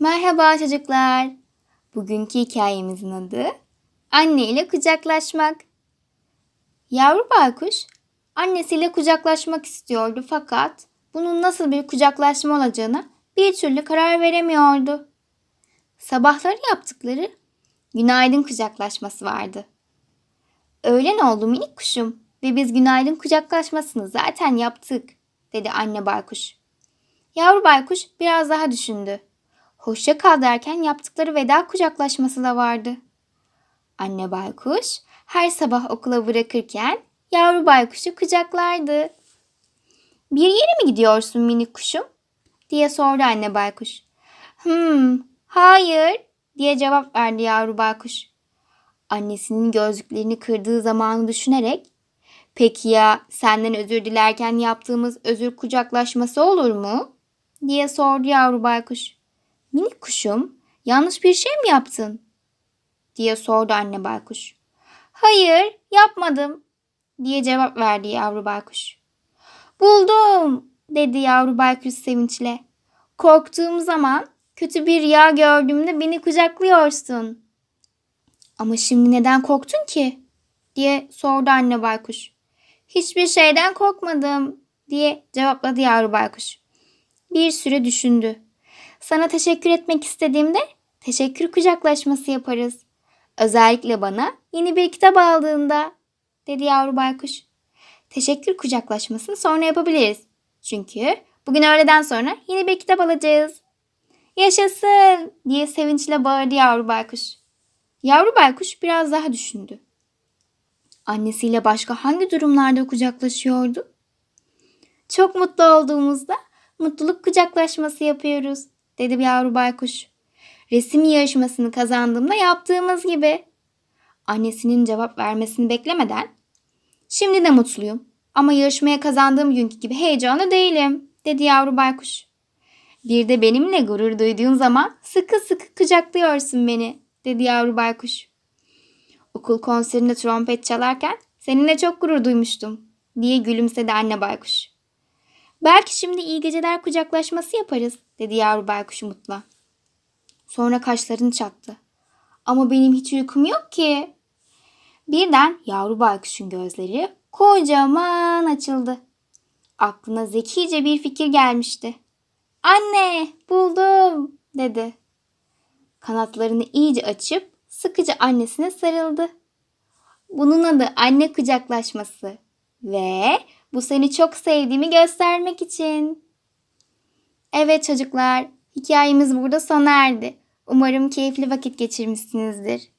Merhaba çocuklar. Bugünkü hikayemizin adı Anne ile kucaklaşmak. Yavru baykuş annesiyle kucaklaşmak istiyordu fakat bunun nasıl bir kucaklaşma olacağına bir türlü karar veremiyordu. Sabahları yaptıkları günaydın kucaklaşması vardı. Öğlen oldu minik kuşum ve biz günaydın kucaklaşmasını zaten yaptık dedi anne baykuş. Yavru baykuş biraz daha düşündü. Hoşça kal derken yaptıkları veda kucaklaşması da vardı. Anne baykuş her sabah okula bırakırken yavru baykuşu kucaklardı. Bir yere mi gidiyorsun minik kuşum? diye sordu anne baykuş. Hmm, hayır diye cevap verdi yavru baykuş. Annesinin gözlüklerini kırdığı zamanı düşünerek Peki ya senden özür dilerken yaptığımız özür kucaklaşması olur mu? diye sordu yavru baykuş. Minik kuşum, yanlış bir şey mi yaptın? diye sordu anne baykuş. Hayır, yapmadım diye cevap verdi yavru baykuş. Buldum dedi yavru baykuş sevinçle. Korktuğum zaman kötü bir rüya gördüğümde beni kucaklıyorsun. Ama şimdi neden korktun ki? diye sordu anne baykuş. Hiçbir şeyden korkmadım diye cevapladı yavru baykuş. Bir süre düşündü. Sana teşekkür etmek istediğimde teşekkür kucaklaşması yaparız. Özellikle bana yeni bir kitap aldığında dedi yavru baykuş. Teşekkür kucaklaşmasını sonra yapabiliriz. Çünkü bugün öğleden sonra yeni bir kitap alacağız. Yaşasın diye sevinçle bağırdı yavru baykuş. Yavru baykuş biraz daha düşündü. Annesiyle başka hangi durumlarda kucaklaşıyordu? Çok mutlu olduğumuzda mutluluk kucaklaşması yapıyoruz, dedi bir yavru baykuş. Resim yarışmasını kazandığımda yaptığımız gibi. Annesinin cevap vermesini beklemeden, şimdi de mutluyum ama yarışmaya kazandığım günkü gibi heyecanlı değilim, dedi yavru baykuş. Bir de benimle gurur duyduğun zaman sıkı sıkı kucaklıyorsun beni, dedi yavru baykuş. Okul konserinde trompet çalarken seninle çok gurur duymuştum diye gülümsedi anne baykuş. Belki şimdi iyi geceler kucaklaşması yaparız dedi yavru baykuş umutla. Sonra kaşlarını çattı. Ama benim hiç uykum yok ki. Birden yavru baykuşun gözleri kocaman açıldı. Aklına zekice bir fikir gelmişti. Anne buldum dedi. Kanatlarını iyice açıp sıkıca annesine sarıldı. Bunun adı anne kucaklaşması ve bu seni çok sevdiğimi göstermek için. Evet çocuklar, hikayemiz burada sona erdi. Umarım keyifli vakit geçirmişsinizdir.